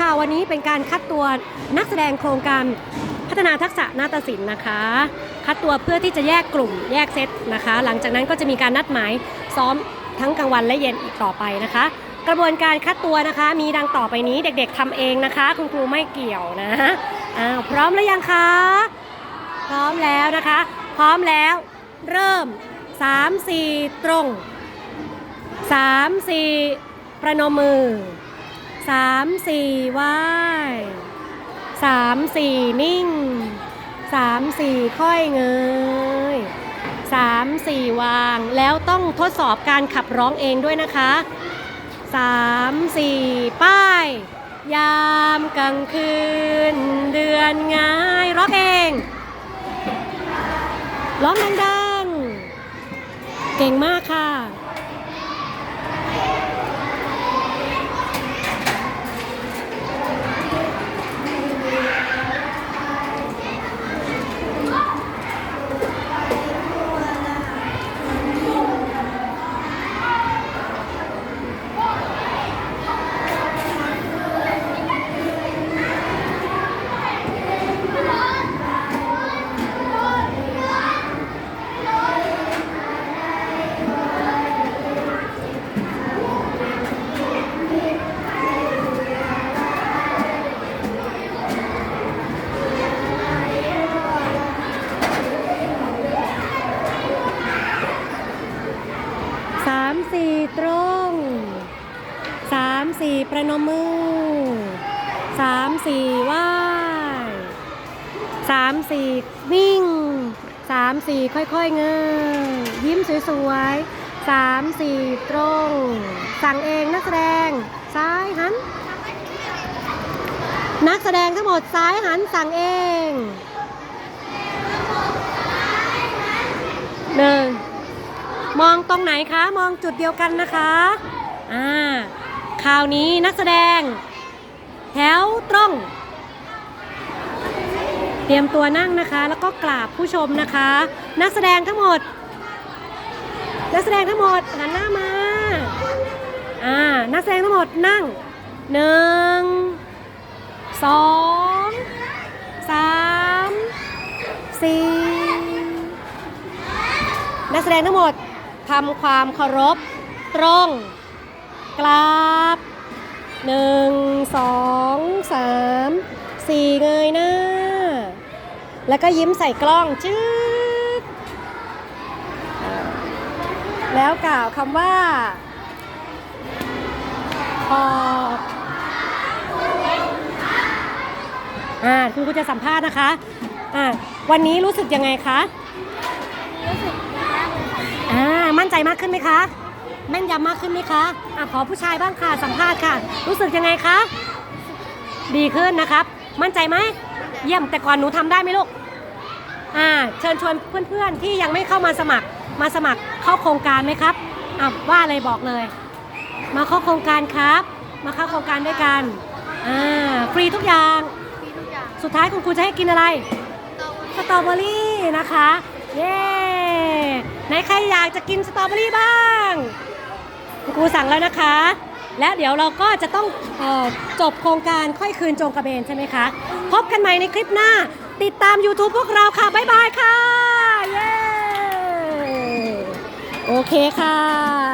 ค่ะ วันนี้เป็นการคัดตัวนักแสดงโครงการพัฒนาทักษะนาฏศิลป์นะคะ คัดตัวเพื่อที่จะแยกกลุ่มแยกเซตนะคะ หลังจากนั้นก็จะมีการนัดหมายซ้อมทั้งกลางวันและเย็นอีกต่อไปนะคะ กระบวนการคัดตัวนะคะ มีดังต่อไปนี้เด็กๆทำเองนะคะ คุณครูไม่เกี่ยวนะอ้าวพร้อมหรือยังคะ พร้อมแล้วนะคะ พร้อมแล้วเริ่ม 3 4 ตรง 3 4 ประนมมือ 3 4ไหว้3 4นิ่ง3 4ค่อยเงย3 4วาง แล้วต้องทดสอบการขับร้องเองด้วยนะคะ3 4ป้าย ยามกลางคืน เดือนง่ายร้องเอง ร้องดังๆ เก่งมากค่ะ สามสี่ตรง สามสี่ประนมมือสามสี่ไหว้สามสี่วิ่งสามสี่ค่อยๆ เงยยิ้มสวยๆสามสี่ตรง สั่งเองนักแสดง ซ้ายหัน นักแสดงทั้งหมดซ้ายหันสั่งเองหนึ่งมองตรงไหนคะ มองจุดเดียวกันนะคะ อ่า คราวนี้นักแสดง แถวตรง เตรียมตัวนั่งนะคะ แล้วก็กราบผู้ชมนะคะ นักแสดงทั้งหมด นักแสดงทั้งหมดหันหน้ามาอ่านักแสดงทั้งหมดนั่งหนึ่งสองสามสี่นักแสดงทั้งหมดทำความเคารพตรงกรา หนึ่งสองสามสี่เงยหน้า แล้วก็ยิ้มใส่กล้องจืดแล้วกล่าวคำว่าขอบอ่าคุณครูจะสัมภาษณ์นะคะอ่าวันนี้รู้สึกยังไงคะ รู้สึกดีมากเลยค่ะ อ่า มั่นใจมากขึ้นไหมคะ แม่นยำมากขึ้นไหมคะอะขอผู้ชายบ้างค่ะสัมภาษณ์ค่ะ รู้สึกยังไงคะ ดีขึ้นนะครับ มั่นใจไหม เยี่ยมแต่ก่อนหนูทำได้ไหมลูก อ่า เชิญชวนเพื่อนๆที่ยังไม่เข้ามาสมัคร มาสมัครเข้าโครงการไหมครับอะว่าเลยบอกเลย มาเข้าโครงการครับ มาเข้าโครงการด้วยกัน อ่า ฟรีทุกอย่าง มีทุกอย่างสุดท้ายคุณครูจะให้กินอะไรตรงสตรอเบอรี่นะคะ เย้ ไหนใครอยากจะกินสตรอเบอรี่บ้าง คุณครูสั่งแล้วนะคะ และเดี๋ยวเราก็จะต้องออจบโครงการค่อยคืนจงกระเบนใช่ไหมคะ พบกันใหม่ในคลิปหน้า ติดตาม YouTube พวกเราค่ะ บ๊ายบายค่ะ เย้ โอเคค่ะ